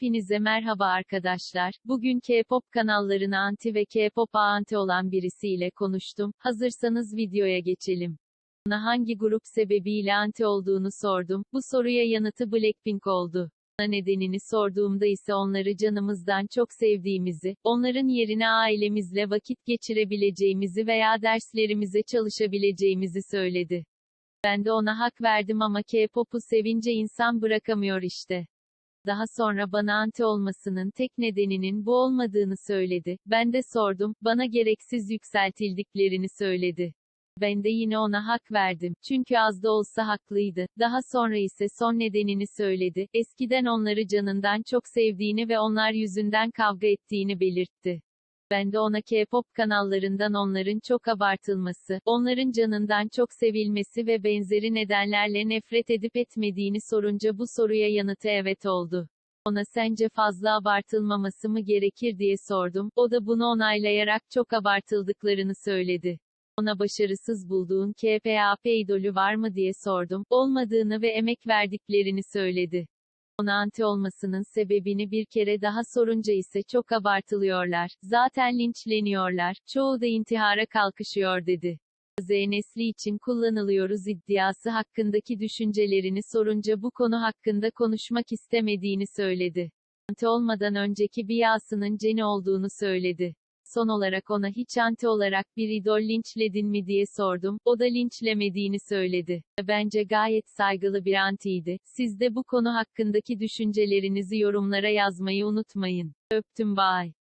Hepinize merhaba arkadaşlar. Bugün K-pop kanallarına anti ve K-pop'a anti olan birisiyle konuştum. Hazırsanız videoya geçelim. Ona hangi grup sebebiyle anti olduğunu sordum. Bu soruya yanıtı Blackpink oldu. Ona nedenini sorduğumda ise onları canımızdan çok sevdiğimizi, onların yerine ailemizle vakit geçirebileceğimizi veya derslerimize çalışabileceğimizi söyledi. Ben de ona hak verdim ama K-pop'u sevince insan bırakamıyor işte. Daha sonra bana anti olmasının tek nedeninin bu olmadığını söyledi. Ben de sordum, bana gereksiz yükseltildiklerini söyledi. Ben de yine ona hak verdim. Çünkü az da olsa haklıydı. Daha sonra ise son nedenini söyledi. Eskiden onları canından çok sevdiğini ve onlar yüzünden kavga ettiğini belirtti. Ben de ona K-pop kanallarından onların çok abartılması, onların canından çok sevilmesi ve benzeri nedenlerle nefret edip etmediğini sorunca bu soruya yanıtı evet oldu. Ona sence fazla abartılmaması mı gerekir diye sordum. O da bunu onaylayarak çok abartıldıklarını söyledi. Ona başarısız bulduğun K-pop idolü var mı diye sordum. Olmadığını ve emek verdiklerini söyledi. Ona anti olmasının sebebini bir kere daha sorunca ise çok abartılıyorlar. Zaten linçleniyorlar. Çoğu da intihara kalkışıyor dedi. Z nesli için kullanılıyoruz iddiası hakkındaki düşüncelerini sorunca bu konu hakkında konuşmak istemediğini söyledi. Anti olmadan önceki biasının Jenny olduğunu söyledi. Son olarak ona hiç anti olarak bir idol linçledin mi diye sordum, o da linçlemediğini söyledi. Bence gayet saygılı bir antiydi. Siz de bu konu hakkındaki düşüncelerinizi yorumlara yazmayı unutmayın. Öptüm bye.